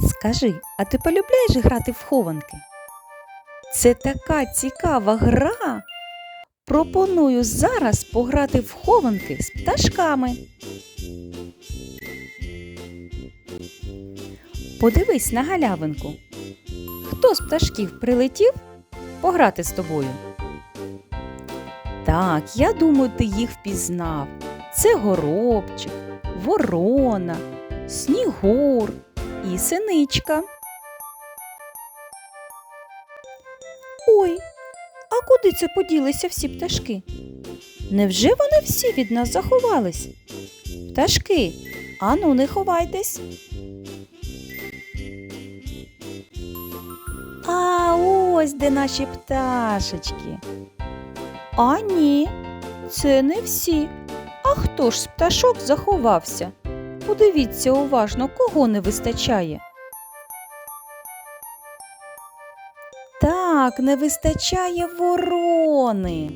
Скажи, а ти полюбляєш грати в хованки? Це така цікава гра. Пропоную зараз пограти в хованки з пташками. Подивись на галявинку. Хто з пташків прилетів пограти з тобою? Так, я думаю, ти їх впізнав. Це горобчик, ворона, снігур і синичка. Ой, а куди це поділися всі пташки? Невже вони всі від нас заховались? Пташки, ану, не ховайтесь. А ось де наші пташечки. А ні, це не всі. А хто ж з пташок заховався? Подивіться уважно, кого не вистачає. Так, не вистачає ворони.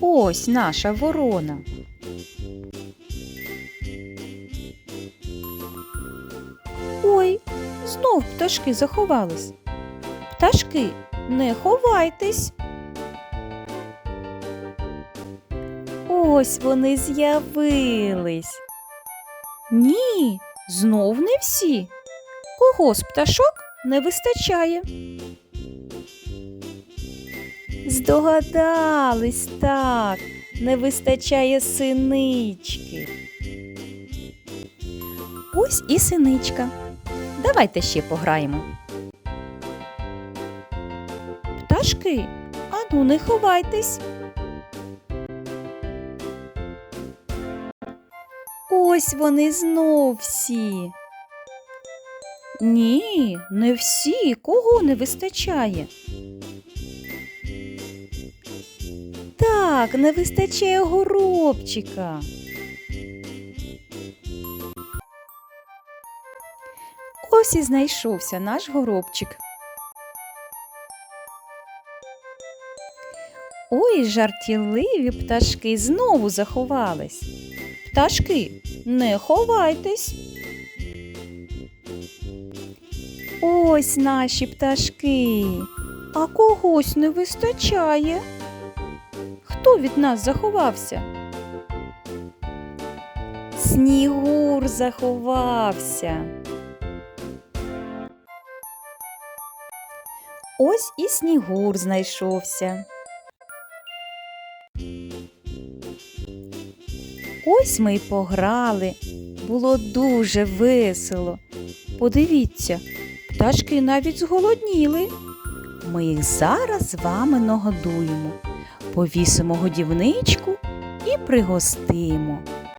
Ось наша ворона. Ой, знов пташки заховались. Пташки, не ховайтесь. Ось вони з'явились. Ні, знов не всі. Кого з пташок не вистачає? Здогадались так, не вистачає синички. Ось і синичка. Давайте ще пограємо. Пташки, ану не ховайтесь. Ось вони знов всі. Ні, не всі. Кого не вистачає? Так, не вистачає горобчика. Ось і знайшовся наш горобчик. Ой, жартівливі пташки знову заховались. Пташки, не ховайтесь. Ось наші пташки. А когось не вистачає. Хто від нас заховався? Снігур заховався. Ось і снігур знайшовся. Ось ми й пограли. Було дуже весело. Подивіться, пташки навіть зголодніли. Ми їх зараз з вами нагодуємо, повісимо годівничку і пригостимо.